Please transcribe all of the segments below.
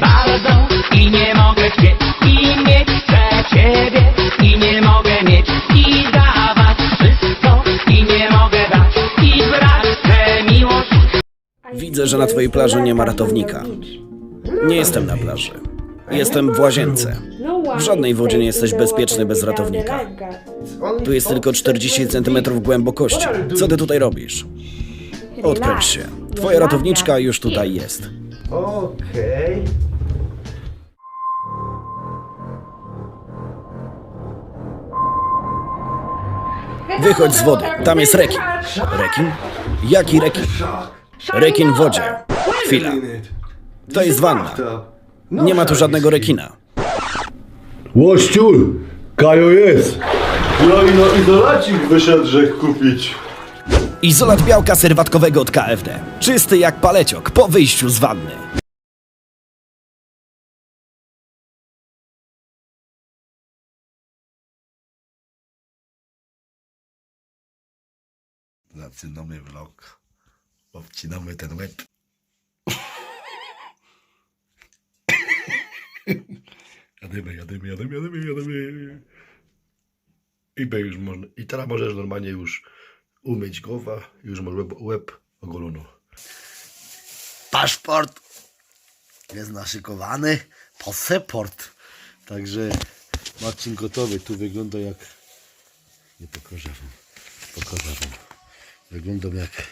bardzo i nie mogę i chcę ciebie i nie mogę mieć i dawać wszystko i nie mogę dać i brać tę miłość Widzę, że na twojej plaży nie ma ratownika. Nie jestem na plaży. Jestem w łazience. W żadnej wodzie nie jesteś bezpieczny bez ratownika. Tu jest tylko 40 cm głębokości. Co ty tutaj robisz? Odkręć się. Twoja ratowniczka już tutaj jest. Okej. Wychodź z wody. Tam jest rekin. Rekin? Jaki rekin? Rekin w wodzie. Chwila. To jest wanna. Nie ma tu żadnego rekina. Łościul! Kajo jest! Ja i na izolacik wyszedł rzek kupić. Izolat białka serwatkowego od KFD. Czysty jak paleciok po wyjściu z wanny. Zaczynamy vlog. Obcinamy ten łeb. Jadymy, jadymy, jadymy, jadymy, jadymy. I już można, i teraz możesz normalnie już umyć głowę, już masz łeb, ogolony. Paszport jest naszykowany, paseport. Także Marcin gotowy, tu wygląda jak... Nie pokażę wam, pokażę wam. Wyglądam jak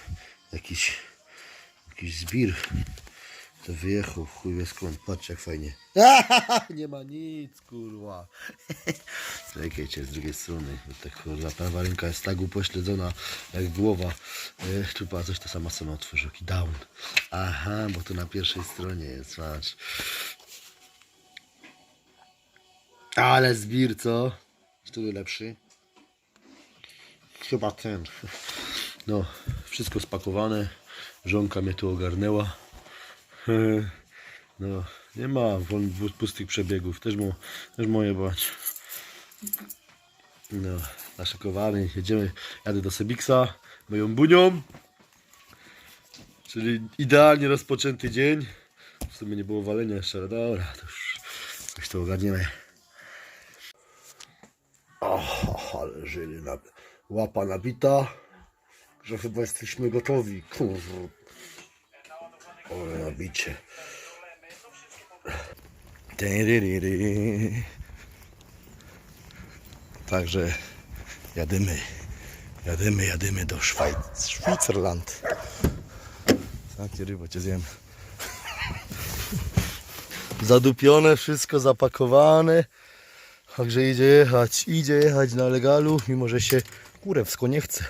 jakiś, jakiś zbir. To wyjechał, chuj wie skąd, patrz jak fajnie. Nie ma nic, kurwa. Czekajcie, z drugiej strony, bo tak kurwa, prawa ręka jest tak upośledzona jak głowa. E, tu patrz, coś to sama sama otworzył, jaki down. Aha, bo to na pierwszej stronie jest, patrz. Ale zbir, co? Który lepszy? Chyba ten. No, wszystko spakowane. Żonka mnie tu ogarnęła. No, nie ma pustych przebiegów. Też, też moje bać. No, naszykowany. Jedziemy. Jadę do Sebiksa. Moją bunią. Czyli idealnie rozpoczęty dzień. W sumie nie było walenia jeszcze, ale dobra, to już coś to ogarniemy. O, ale żyli na, łapa nabita, że chyba jesteśmy gotowi. Kurwa. Ale nabicie. Także jadymy, jadymy, jadymy do Szwajc, Szwajcarland. Takie rybo cię zjem. Zadupione, wszystko zapakowane. Także idzie jechać, idzie jechać na legalu, mimo że się kurewsko nie chce.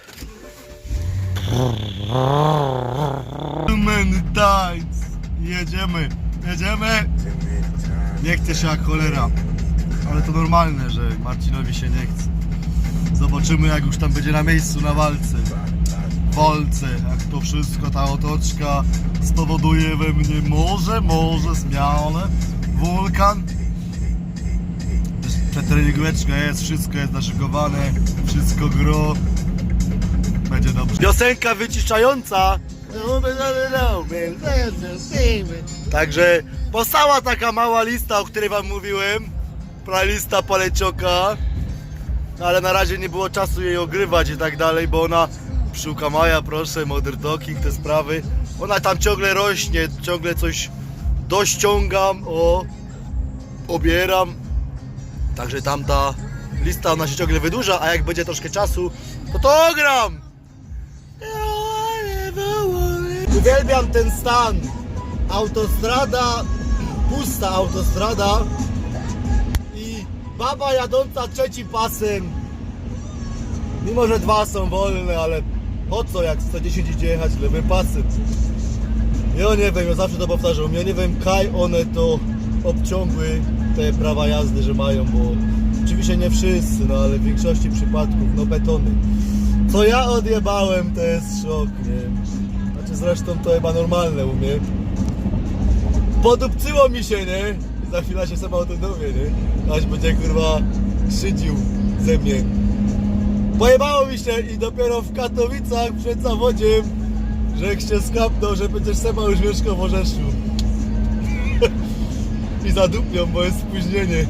Tańc! Jedziemy, jedziemy! Nie chce się jak cholera. Ale to normalne, że Marcinowi się nie chce. Zobaczymy jak już tam będzie na miejscu na walce. Walce, jak to wszystko, ta otoczka spowoduje we mnie może, może zmianę. Wulkan, przetreningóweczka jest, wszystko jest naszykowane, wszystko gro. Będzie dobrze. Piosenka wyciszająca. Także powstała taka mała lista, o której wam mówiłem. Playlista palecioka. No ale na razie nie było czasu jej ogrywać i tak dalej, bo ona pszczółka Maja, proszę, Modern Talking, te sprawy. Ona tam ciągle rośnie, ciągle coś dościągam, o, obieram. Także tamta lista ona się ciągle wydłuża, a jak będzie troszkę czasu, to to gram! Uwielbiam ten stan. Autostrada, pusta autostrada i baba jadąca trzecim pasem. Mimo, że dwa są wolne, ale po co jak 110 idzie jechać lewym pasem? Ja nie wiem, ja zawsze to powtarzam, ja nie wiem, kaj one to obciągły te prawa jazdy, że mają, bo oczywiście nie wszyscy, no ale w większości przypadków, no betony. Co ja odjebałem, to jest szok, nie? Zresztą to chyba normalne u mnie. Podupcyło mi się, nie? Za chwilę się sama o tym dowie, nie? Aż będzie kurwa szydził ze mnie. Pojebało mi się i dopiero w Katowicach przed zawodiem, że się skapnął, że będziesz sama już mieszkał w Orzeszu. I zadupią, bo jest spóźnienie.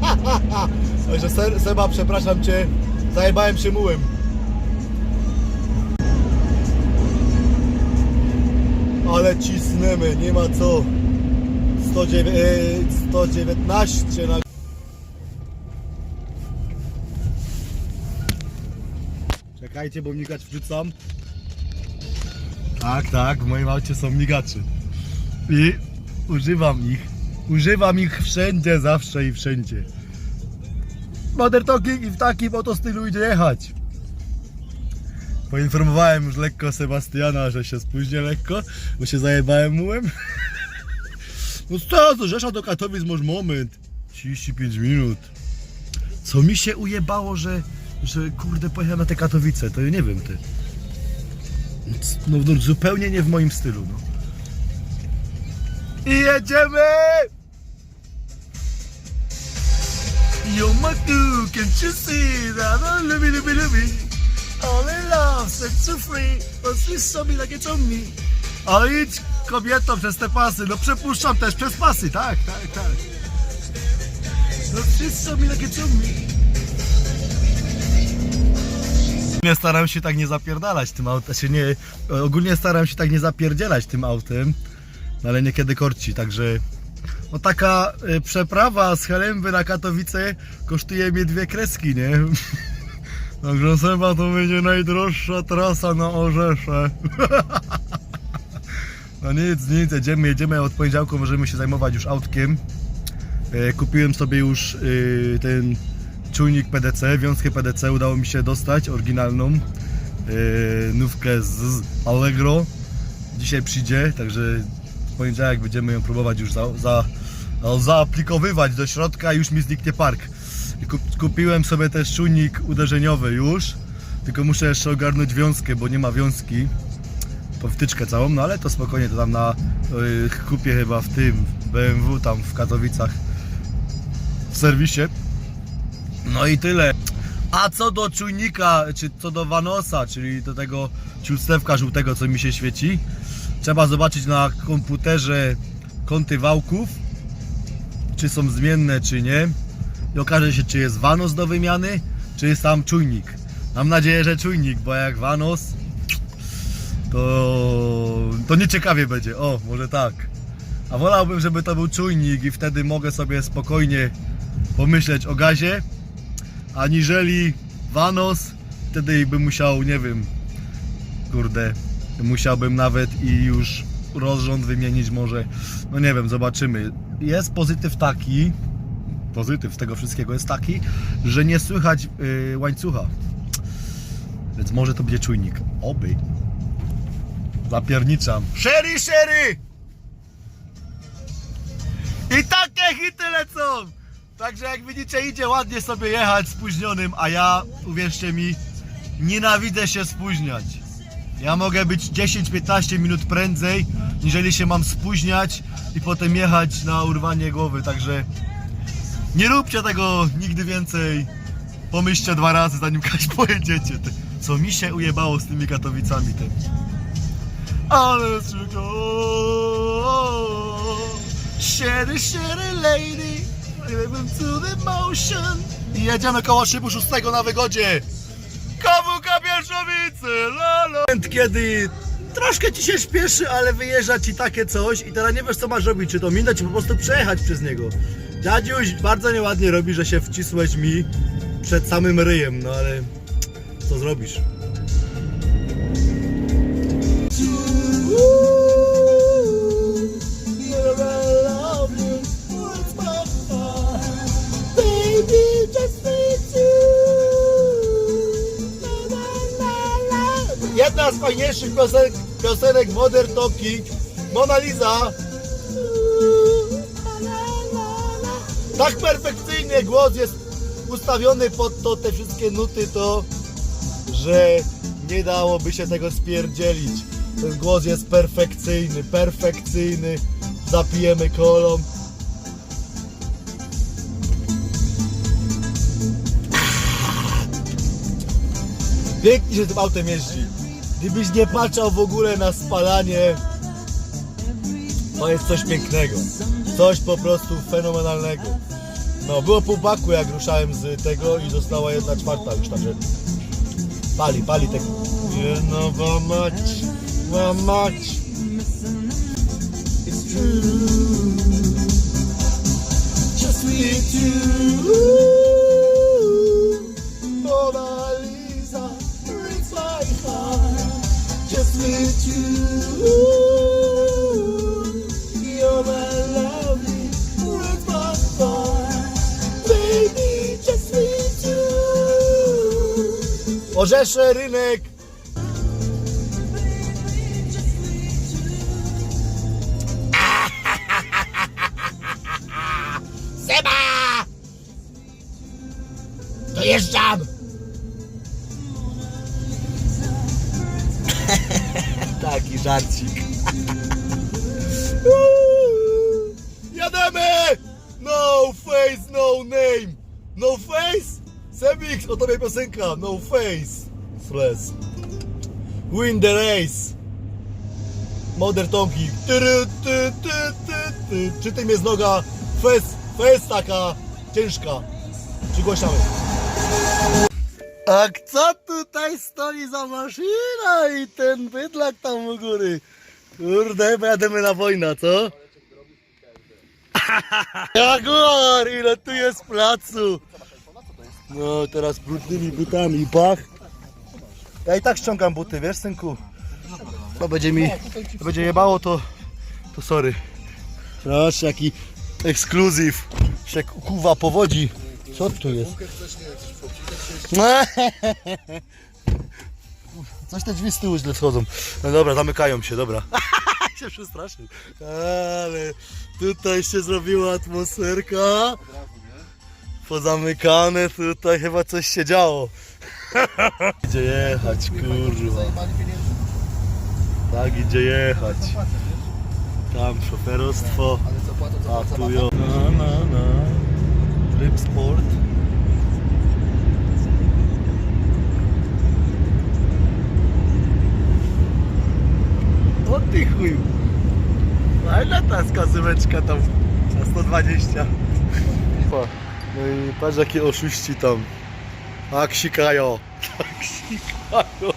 Także Se- Seba, przepraszam Cię, zajebałem się mułem. Ale cisnemy, nie ma co. 109, e, 119 na... Czekajcie, bo migacz wrzucam. Tak, tak, w moim aucie są migacze. I używam ich. Używam ich wszędzie, zawsze i wszędzie. Mother talking i w takim oto stylu idzie jechać. Poinformowałem już lekko Sebastiana, że się spóźnię lekko, bo się zajebałem mułem. No co, do Rzesza do Katowic może moment. 35 minut. Co mi się ujebało, że, że kurde pojechałem na te Katowice, to ja nie wiem ty. No, no zupełnie nie w moim stylu, no. I jedziemy! Yo, my dude, can't you see that I love you, love you, love you? All in love, so free, but sweet so me like it's on me. O idź kobieto przez te pasy, no przepuszczam też przez pasy, tak, tak, tak. No wszyscy mi like it's on me. Nie staram się tak nie zapierdalać tym autem, się nie, ogólnie staram się tak nie zapierdzielać tym autem, no ale niekiedy korci, także no taka y, przeprawa z Helęby na Katowice kosztuje mnie dwie kreski, nie? Także chyba to będzie najdroższa trasa na Orzesze. No nic, nic, jedziemy, jedziemy od poniedziałku, możemy się zajmować już autkiem. E, Kupiłem sobie już y, ten czujnik PDC, wiązkę PDC udało mi się dostać, oryginalną. e, Nówkę z Allegro. Dzisiaj przyjdzie, także w poniedziałek będziemy ją próbować już za, za, no, zaaplikowywać do środka już mi zniknie park. Kupiłem sobie też czujnik uderzeniowy już, tylko muszę jeszcze ogarnąć wiązkę, bo nie ma wiązki po wtyczkę całą, no ale to spokojnie, to tam na y, kupię chyba w tym BMW tam w Katowicach w serwisie. No i tyle. A co do czujnika, czy co do Vanosa, czyli do tego ciulstewka żółtego, co mi się świeci, trzeba zobaczyć na komputerze kąty wałków, czy są zmienne, czy nie. I okaże się, czy jest Vanos do wymiany, czy jest tam czujnik. Mam nadzieję, że czujnik, bo jak Vanos, to, to nieciekawie będzie. O, może tak. A wolałbym, żeby to był czujnik i wtedy mogę sobie spokojnie pomyśleć o gazie, aniżeli Vanos, wtedy bym musiał, nie wiem, kurde, musiałbym nawet i już rozrząd wymienić może, no nie wiem, zobaczymy. Jest pozytyw taki, pozytyw z tego wszystkiego jest taki, że nie słychać yy, łańcucha. Więc może to będzie czujnik. Oby. Zapierniczam. Sherry, sherry! I takie hity lecą! Także jak widzicie idzie ładnie sobie jechać spóźnionym, a ja, uwierzcie mi, nienawidzę się spóźniać. Ja mogę być 10-15 minut prędzej, niżeli się mam spóźniać i potem jechać na urwanie głowy, także nie róbcie tego nigdy więcej. Pomyślcie dwa razy, zanim kaś pojedziecie. Ty. Co mi się ujebało z tymi Katowicami, ty. Ale tylko Sherry, sherry lady Living to the motion I jedziemy koło szybu szóstego na wygodzie Kawuka Bielszowicy, lolo Kiedy troszkę ci się śpieszy, ale wyjeżdża ci takie coś I teraz nie wiesz co masz robić, czy to minąć, czy po prostu przejechać przez niego Dziadziuś bardzo nieładnie robi, że się wcisłeś mi przed samym ryjem, no ale co zrobisz? Jedna z fajniejszych piosenek, piosenek Modern Talking, Mona Lisa. Tak perfekcyjnie głos jest ustawiony pod to, te wszystkie nuty, to że nie dałoby się tego spierdzielić. Ten głos jest perfekcyjny, perfekcyjny. Zapijemy kolą. Pięknie się tym autem jeździ. Gdybyś nie patrzał w ogóle na spalanie, To jest coś pięknego. Coś po prostu fenomenalnego. No, było pół baku jak ruszałem z tego i została jedna czwarta już, także pali, pali tego. No, ma mać, ma mać. It's true. Just with you. Orzesze rynek. No face. Fles. Win the race. Moder Tomki. Czy tym jest noga? Fes, fes taka ciężka. Przygłaszamy. A co tutaj stoi za maszyna i ten bydlak tam u góry? Kurde, jadziemy na wojnę, co? Jaguar, ile tu jest placu! No, teraz brudnymi butami, pach. Ja i tak ściągam buty, wiesz, synku? To będzie mi, to będzie jebało, to, to sorry. Proszę, jaki ekskluzyw. Się kuwa powodzi. Co tu jest? Coś te drzwi z tyłu źle schodzą. No dobra, zamykają się, dobra. się przestraszył. Ale tutaj się zrobiła atmosferka. Pozamykane tutaj chyba coś się działo. Gdzie jechać, kurwa. Tak, idzie jechać. Tam szoferostwo. A tu jo. No, no, no. Tryb sport. O ty chuj. Fajna ta skazyweczka tam na 120. No i patrz jakie oszuści tam. Tak sikają. Tak sikają.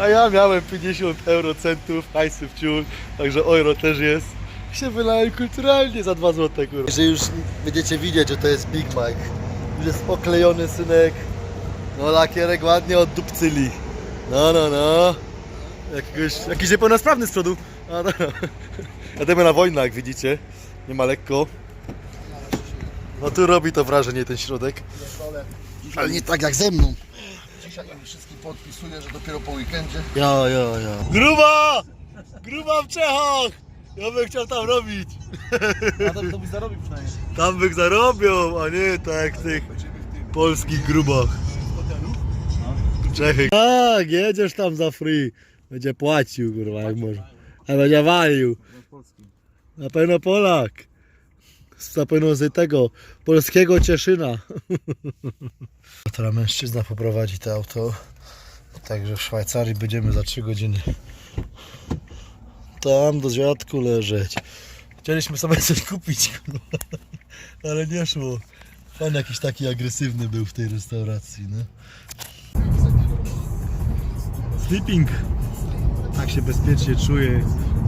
A ja miałem 50 eurocentów, hajsy w ciul, także euro też jest. Się wylałem kulturalnie za 2 zł, kurwa. Że już będziecie widzieć, że to jest Big Mac. Jest oklejony synek. No lakierek ładnie oddupcyli. No, no, no. Jakiegoś, jakiś niepełnosprawny z przodu. A, no, no. Jademy na wojnę, jak widzicie. Nie ma lekko. No tu robi to wrażenie ten środek. Ale nie tak jak ze mną. Dzisiaj im wszystkim podpisuję, że dopiero po weekendzie. Ja, ja, ja. Gruba! Gruba w Czechach! Ja bym chciał tam robić. A to, to byś zarobił przynajmniej. Tam bych zarobił, a nie tak jak w tych polskich grubach. Czechy. Tak, jedziesz tam za free. Będzie płacił, kurwa, jak może. A będzie walił. Na pewno Polak. Na pewno z tego polskiego Cieszyna. Teraz mężczyzna poprowadzi to auto. Także w Szwajcarii będziemy za 3 godziny. Tam do dziadku leżeć. Chcieliśmy sobie coś kupić, ale nie szło. Pan jakiś taki agresywny był w tej restauracji, no. Sleeping. Tak się bezpiecznie czuję,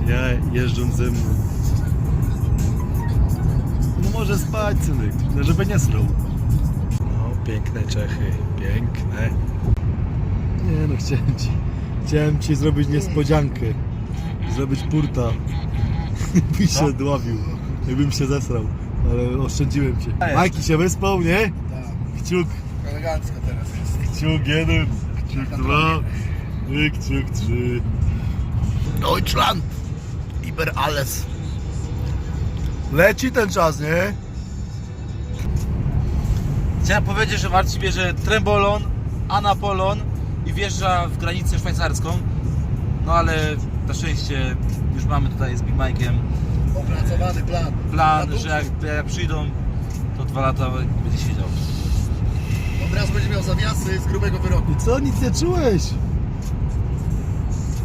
ja jeżdżąc ze mną. No może spać, synek, no żeby nie srał. No, piękne Czechy, piękne. Nie no, chciałem ci, chciałem ci zrobić niespodziankę. Zrobić purta. Byś się dławił, jakbym się zesrał. Ale oszczędziłem cię. Majki się wyspał, nie? Kciuk, Elegancko teraz jest. kciuk jeden, kciuk dwa, i kciuk trzy. Deutschland! Iber alles. Leci ten czas, nie? Chciałem powiedzieć, że Marcin bierze trembolon, anapolon i wjeżdża w granicę szwajcarską. No ale na szczęście już mamy tutaj z Big Mike'em Opracowany plan. plan, że jak, jak przyjdą, to dwa lata będzie siedział. Od razu będzie miał zawiasy z grubego wyroku. I co, nic nie czułeś?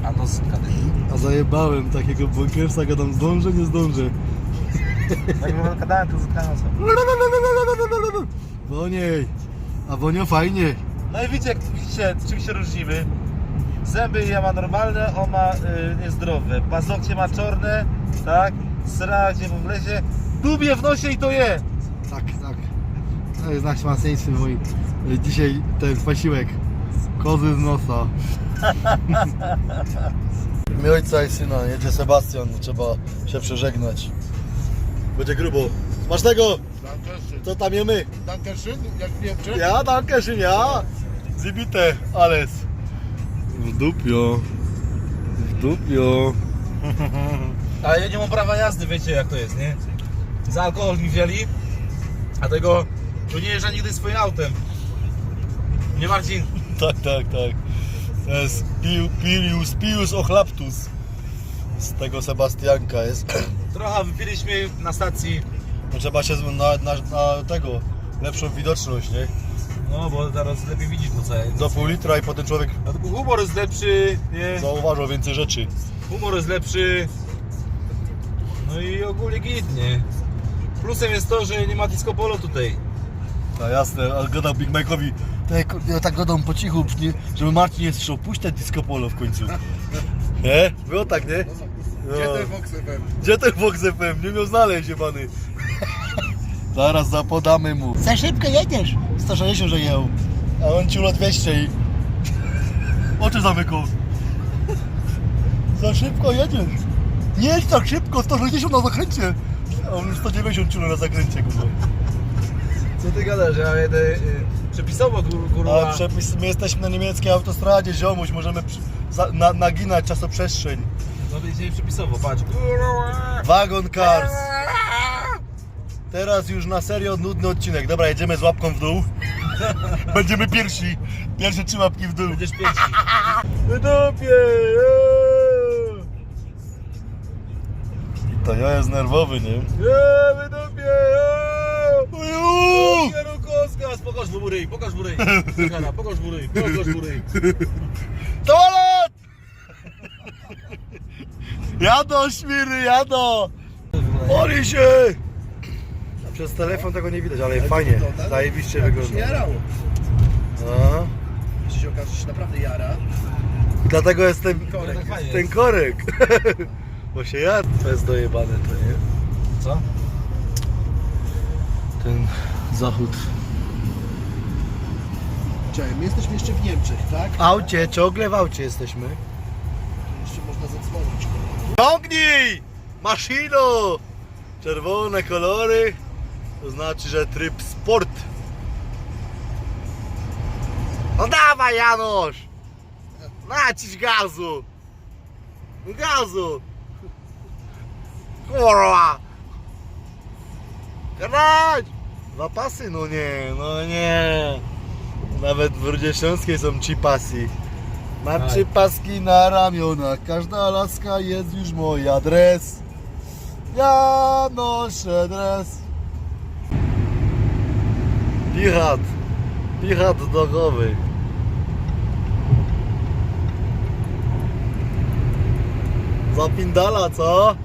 A no z kadety. A zajebałem takiego bunkersa, gadam zdążę, nie zdążę. Jak gadałem, to zatkałem sobie. Woniej, a wonio fajnie. No i widzicie, jak widzicie, czym się różnimy. Zęby ja ma normalne, on ma y, niezdrowe. Paznokcie ma czarne, tak? Sra gdzie mu wlezie. Dubie w nosie i to je. Tak, tak. To jest najsmaczniejszy mój y, dzisiaj ten posiłek. Kozy z nosa. Mi ojca i syna, jedzie Sebastian, trzeba się przeżegnać. Będzie grubo. Smacznego! Dankeschön. Co tam jemy? Dankeschön, jak w Niemczech? Ja, danke schön, ja. Zibite, alles. W dupio. W dupio. Ale ja nie mam prawa jazdy, wiecie jak to jest, nie? Za alkohol mi wzięli, a tego to nie jeżdża nigdy swoim autem. Nie Marcin? Tak, tak, tak. To jest Pi- Pirius, Pius Ochlaptus. Z tego Sebastianka jest. Trochę wypiliśmy na stacji, No trzeba się na, na, na tego, lepszą widoczność, nie? no bo teraz lepiej widzisz to co jest. Do pół litra i potem człowiek Dlatego humor jest lepszy, nie? zauważył więcej rzeczy. Humor jest lepszy. No i ogólnie git, nie? Plusem jest to, że nie ma disco polo tutaj. No jasne, ale gadał Big Mike'owi, tak, ja tak gadam po cichu, żeby Marcin nie słyszał, puść ten disco polo w końcu. Nie? Było tak, nie? Gdzie ten Fox FM? Gdzie ten Fox FM? Nie miał znaleźć, jebany. Zaraz zapodamy mu. Za szybko jedziesz. 160, że jechał. A on ciulo 200 i... Oczy zamykał. Za szybko jedziesz. Nie jedź tak szybko, 160 na zakręcie. A on już 190 ciulo na zakręcie, kurwa. Co ty gadasz? Ja jedę y, przepisowo, kur- kurwa. A przepis, my jesteśmy na niemieckiej autostradzie, ziomuś, możemy przy, za, na, naginać czasoprzestrzeń. No jedziemy przepisowo, patrz. Wagon Cars. Teraz już na serio nudny odcinek. Dobra, jedziemy z łapką w dół. Będziemy pierwsi. Pierwsze trzy łapki w dół. Będziesz pierwszy. I to ja jest nerwowy, nie? Nie! Uju! Kierunkowska! Pokaż mu ryj, pokaż mu ryj. Pokaż mu ryj, pokaż mu ryj. Jadą świry, jadą! Oli się! A przez telefon tego nie widać, ale fajnie, wygląda? zajebiście wygląda. się jarało. No. Jeśli się okaże, że się naprawdę jara. Dlatego jest ten, Korek ten korek. Bo się ja to jest dojebane to, nie? Co? Ten zachód. Czekaj, my jesteśmy jeszcze w Niemczech, tak? W aucie, ciągle w aucie jesteśmy. Jeszcze można zadzwonić. Ciągnij! Maszyno! Czerwone kolory. To znaczy, że tryb sport. No dawaj Janusz! Naciś gazu! Gazu! Kurwa! Grać! Dwa pasy? No nie, no nie. Nawet w Rudzie Śląskiej są trzy pasy. Mam Tak. trzy paski na ramionach. Każda laska jest już mój adres. Ja noszę dres. Pichat. Pichat drogowy. Zapindala, co?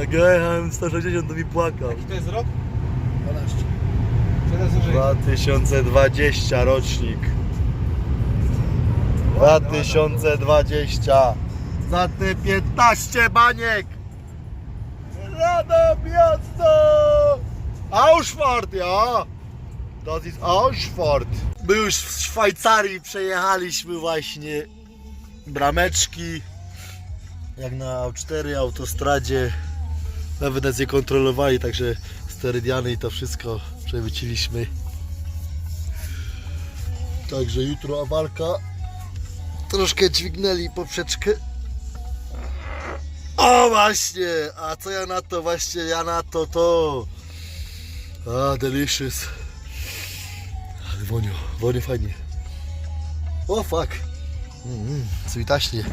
Jak ja jechałem 160 to mi płakał. Jaki to jest rok? 12. Teraz już 2020 rocznik. 2020. Za te 15 baniek. Rado miasto! Auschwart, ja! Das ist Auschwart. My już w Szwajcarii przejechaliśmy właśnie brameczki. Jak na A4 autostradzie. Nawet nas nie kontrolowali, także sterydiany i to wszystko przewróciliśmy. Także jutro walka. Troszkę dźwignęli poprzeczkę. O właśnie! A co ja na to właśnie? Ja na to to. A, delicious. Ale wonio, wonio fajnie. O fuck. Mm, cwitaśnie.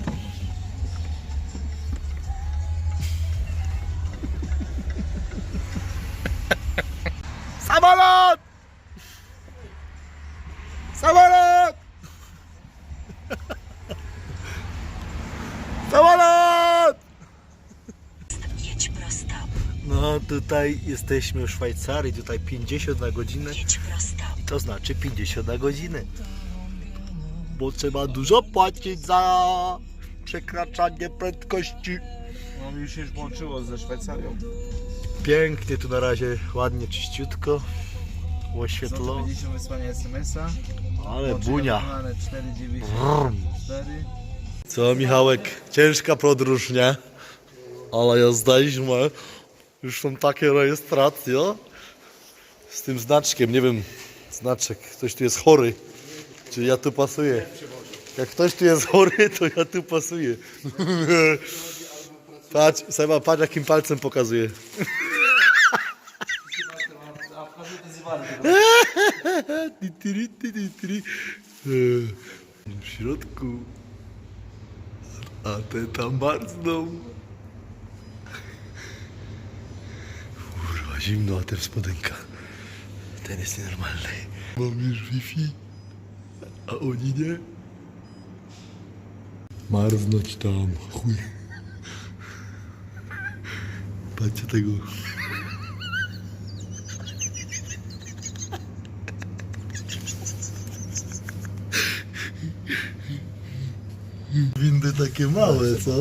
Tutaj jesteśmy w Szwajcarii, tutaj 50 na godzinę, prosto. to znaczy 50 na godzinę. Bo trzeba dużo płacić za przekraczanie prędkości. No mi się już włączyło ze Szwajcarią. Pięknie tu na razie, ładnie, czyściutko, oświetlone. 50 wysłania SMS-a. Ale bunia. wykonane 494. Co Michałek, ciężka podróż, nie? Ale jesteśmy. Już są takie rejestracje. Z tym znaczkiem, nie wiem, znaczek, ktoś tu jest chory. Czy ja tu pasuję? Jak ktoś tu jest chory, to ja tu pasuję. Patrz, Seba, patrz jakim palcem pokazuje. W środku a te tam marzną. Zimno, a te w spodenkach. Ten jest nienormalny. Mam już Wi-Fi, a oni nie. Marznąć tam, chuj. Patrzcie tego. Windy takie małe, co?